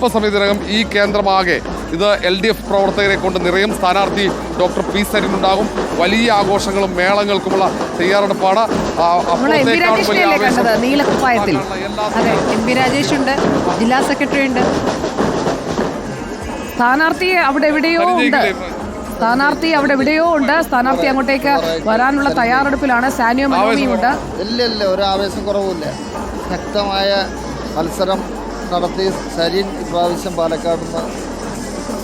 അല്പസമയത്തിനകം ഈ കേന്ദ്രമാകെ ഇത് എൽ ഡി എഫ് പ്രവർത്തകരെ കൊണ്ട് നിറയും. സ്ഥാനാർത്ഥി ഡോക്ടർ പി സരിൻ ഉണ്ടാകും വലിയ ആഘോഷങ്ങളും മേളങ്ങൾക്കുമുള്ള തയ്യാറെടുപ്പാണ്. നീലക്കുപ്പായത്തിൽ. അതെ എം പി രാജേഷ് ഉണ്ട് ജില്ലാ സെക്രട്ടറി ഉണ്ട്. സ്ഥാനാർത്ഥി അവിടെ എവിടെയോ ഉണ്ട്? സ്ഥാനാർത്ഥി അവിടെ എവിടെയോ ഉണ്ട്. സ്ഥാനാർത്ഥി അങ്ങോട്ടേക്ക് വരാനുള്ള തയ്യാറെടുപ്പിലാണ്. സാനിയോ മനോമിയും ഉണ്ട്. ഇല്ല ഇല്ല ഒരു ആവേശം കുറവുമില്ല. ശക്തമായ മത്സരം നടത്തി സരിൻ ഇപ്രാവശ്യം പാലക്കാട് നിന്ന്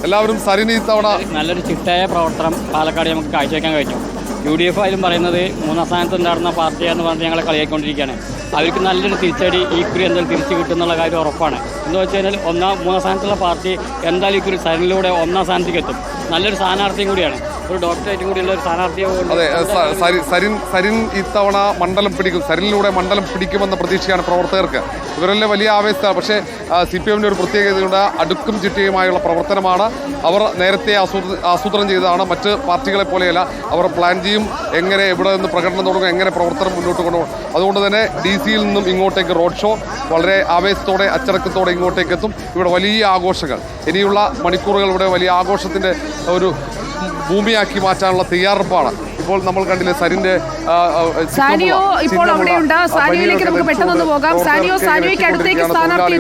എല്ലാവരും സരിൻ ഈ തവണ നല്ലൊരു ചിട്ടയായ പ്രവർത്തനം പാലക്കാട് നമുക്ക് കാഴ്ചവെക്കാൻ കഴിഞ്ഞു യു ഡി എഫ് ആയാലും പറയുന്നത് മൂന്നാം സ്ഥാനത്ത് ഉണ്ടായിരുന്ന പാർട്ടിയാന്ന് പറഞ്ഞ് ഞങ്ങളെ കളിയാക്കിക്കൊണ്ടിരിക്കുകയാണ്. അവർക്ക് നല്ലൊരു തിരിച്ചടി ഈ കുറി എന്തായാലും തിരിച്ചു കിട്ടുന്നുള്ള കാര്യം ഉറപ്പാണ്. എന്ന് വെച്ച് കഴിഞ്ഞാൽ ഒന്നാം മൂന്നാം സ്ഥാനത്തുള്ള പാർട്ടി എന്തായാലും ഈ കുറി സരിനിലൂടെ ഒന്നാം സ്ഥാനത്തേക്ക് എത്തും. നല്ലൊരു സ്ഥാനാർത്ഥിയും കൂടിയാണ്. ഒരു ഡോക്ടറേറ്റും കൂടിയുള്ള ഒരു സ്ഥാനാർത്ഥിയെ അതെ സരി- സരിൻ സരിൻ ഇത്തവണ മണ്ഡലം പിടിക്കും. സരിനിലൂടെ മണ്ഡലം പിടിക്കുമെന്ന പ്രതീക്ഷയാണ് പ്രവർത്തകർക്ക്. ഇവരെല്ലാം വലിയ ആവേശമാണ് പക്ഷേ സി പി എമ്മിന്റെ ഒരു പ്രത്യേകതയുണ്ട് അടുക്കും ചിട്ടയുമായുള്ള പ്രവർത്തനമാണ്. അവർ നേരത്തെ ആസൂത്ര ആസൂത്രണം ചെയ്തതാണ്. മറ്റ് പാർട്ടികളെ പോലെയല്ല. അവർ പ്ലാൻ ചെയ്യും എങ്ങനെ എവിടെ നിന്ന് പ്രകടനം തുടങ്ങും എങ്ങനെ പ്രവർത്തനം മുന്നോട്ട് കൊണ്ടുപോകും. അതുകൊണ്ട് തന്നെ ഡി സിയിൽ നിന്നും ഇങ്ങോട്ടേക്ക് റോഡ് ഷോ വളരെ ആവേശത്തോടെ അച്ചടക്കത്തോടെ ഇങ്ങോട്ടേക്ക് എത്തും. ഇവിടെ വലിയ ആഘോഷങ്ങൾ. ഇനിയുള്ള മണിക്കൂറുകൾ ഇവിടെ വലിയ ആഘോഷത്തിന്റെ ഒരു ഭംഗിയാക്കി മാറ്റാനുള്ള തയ്യാറെടുപ്പാണ്. ഇപ്പോൾ നമ്മൾ കണ്ടില്ലേ സരിന്റെ സാനിയോ ഇപ്പോൾ സാനിയോയിലേക്ക് നമുക്ക് പെട്ടെന്ന് സാനിയോ അടുത്തേക്ക് സ്ഥാനാർത്ഥി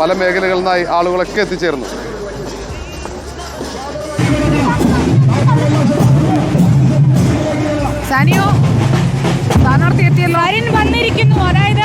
പല മേഖലകളിൽ നിന്നായി ആളുകളൊക്കെ എത്തിച്ചേർന്നു. സാനിയോ സ്ഥാനാർത്ഥി എത്തിയല്ലോ. വന്നിരിക്കുന്നു. അതായത്